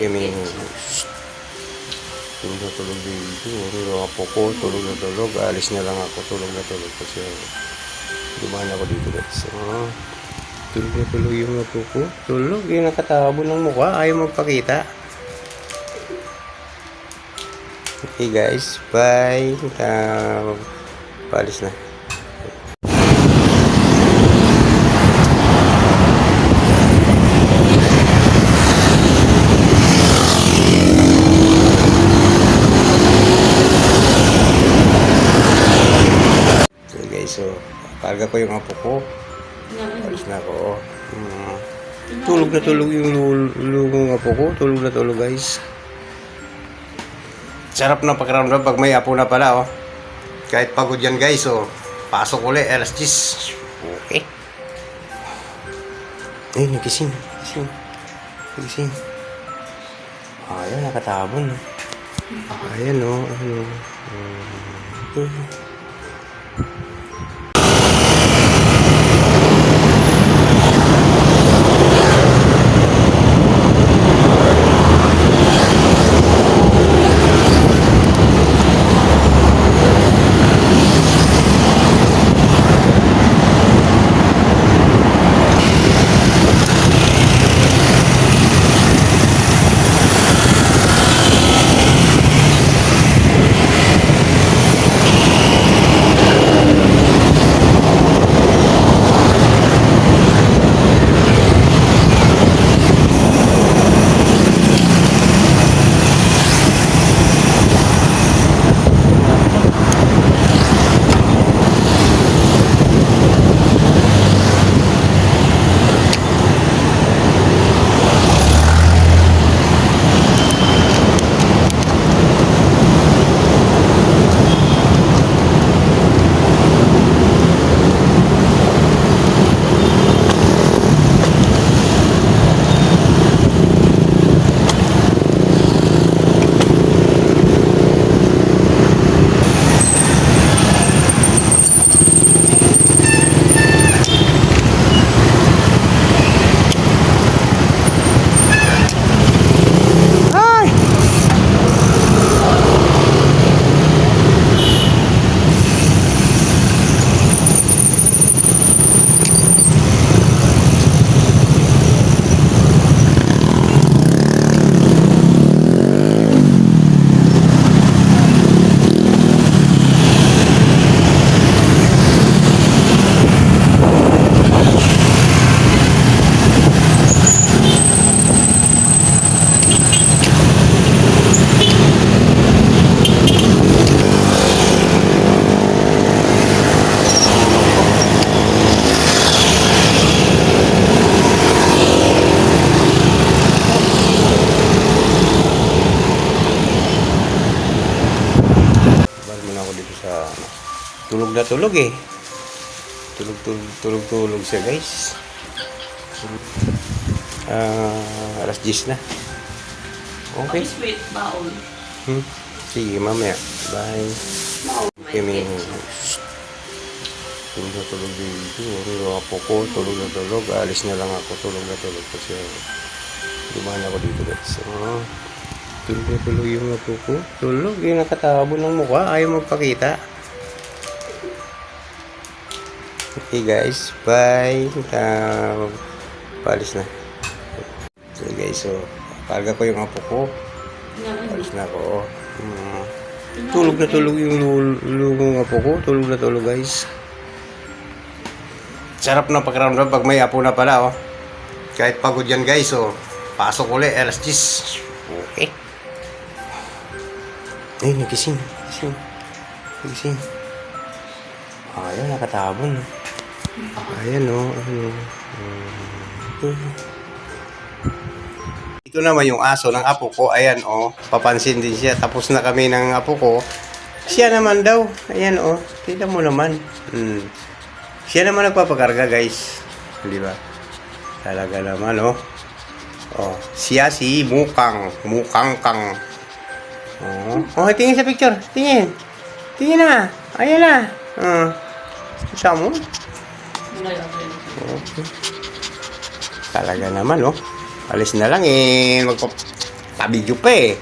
kami tulog na tulog dito. Ano ako ko, tulog na tulog. Alis na lang ako, tulog na tulog. Kasi dumaan ako dito guys. Ah, tulog na tulog yung apo ko. Tulog, yung nakatabo ng mukha. Ayaw magpakita. Okay guys, bye. Uh, paalis na. So guys, so karga ko yung apo ko. Alis na ako. Hmm. tulog na tulog yung lulong apo ko. Tulog na tulog guys. Sarap ng pakiramdam pag may apo na pala oh. Kahit pagod yan guys oh. Pasok ulit, alas 10. Okay. Ay, nagising. Nagising. Nagising. Ayan, nakatabon. Ayan oh. Ano. Hmm. Ako dito sa ano. tulog na tulog eh. Tulog tulog tulog tulog siya guys. Ah, alas 10 na. Okay. Sweet baon. Hmm. Sige, mamaya. Bye. Kami tulog na tulog dito. Ako ko, tulog na tulog. Alis na lang ako, tulog na tulog. Kasi dumaan ako dito guys. Ah, tulog na tulog yung apo ko. Tulog, yung nakatabo ng mukha. Ayaw magpakita. Okay guys, bye. Uh, paalis na. So guys, so karga ko yung apo ko. Alis na ako. Hmm. Tulog na tulog yung lulong apo ko. Tulog na tulog guys. Sarap ng pakiramdam pag may apo na pala oh. Kahit pagod yan guys oh. Pasok ulit, alas 10. Okay. Ay, nagising. Nagising. Nagising. Ayan, nakatabon. Ayan oh. Ano. Ito naman yung aso ng apo ko. Ayan, oh. Papansin din siya. Tapos na kami ng apo ko. Siya naman daw. Ayan, oh. Tignan mo naman. Hmm. Siya naman nagpapakarga, guys. Di ba? Talaga naman, oh. Oh, siya si Mukang. Mukang Kang. Oh, oh tingin sa picture. Tingin. Tingin na. Ayan na. Oh. Siya mo. Okay. Talaga naman, oh. Alis na lang eh. Magpa nakabidyo pa eh.